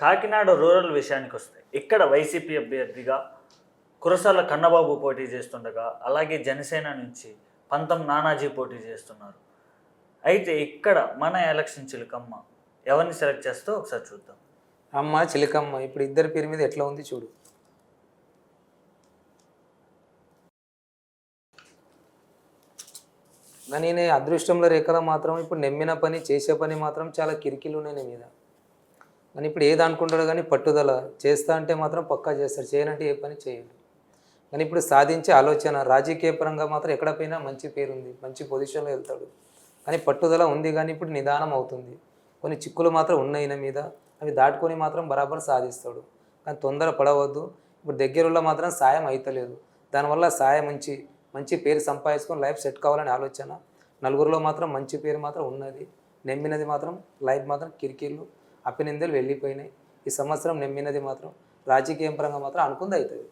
Kakinada rural విషయానికి వస్తే ఇక్కడ వైసీపీ అభ్యర్థిగా కురసాల కన్నబాబు పోటీ చేస్తుండగా అలాగే జనసేన నుంచి పంతం నానాజీ పోటీ చేస్తున్నారు. అయితే ఇక్కడ మన ఎలక్షన్ చిలకమ్మ ఎవరిని సెలెక్ట్ చేస్తో ఒకసారి చూద్దాం. అమ్మ చిలకమ్మ ఇప్పుడు ఇద్దరి పేరు మీద ఎట్లా ఉంది చూడు. కానీ నేను అదృష్టంలో రేఖలో మాత్రం ఇప్పుడు నెమ్మిన పని చేసే పని మాత్రం చాలా కిరికిలు ఉన్నాయి నీ మీద. అని ఇప్పుడు ఏది అనుకుంటాడు కానీ పట్టుదల చేస్తా అంటే మాత్రం పక్కా చేస్తాడు చేయనంటే ఏ పని చేయడు కానీ ఇప్పుడు సాధించే ఆలోచన రాజకీయ పరంగా మాత్రం ఎక్కడ పోయినా మంచి పేరు ఉంది మంచి పొజిషన్లో వెళ్తాడు. కానీ పట్టుదల ఉంది కానీ ఇప్పుడు నిదానం అవుతుంది. కొన్ని చిక్కులు మాత్రం ఉన్నాయి మీద అవి దాటుకొని మాత్రం బరాబర్ సాధిస్తాడు. కానీ తొందర పడవద్దు. ఇప్పుడు దగ్గరలో మాత్రం సాయం అవుతలేదు దానివల్ల సాయం మంచి మంచి పేరు సంపాదించుకొని లైఫ్ సెట్ కావాలని ఆలోచన. నలుగురిలో మాత్రం మంచి పేరు మాత్రం ఉన్నది. నెమ్మినది మాత్రం లైఫ్ మాత్రం కిరికిళ్ళు అప్పినిందలు వెళ్ళిపోయినాయి. ఈ సంవత్సరం నెమ్మినది మాత్రం రాజకీయ పరంగా మాత్రం అనుకుంది అవుతుంది.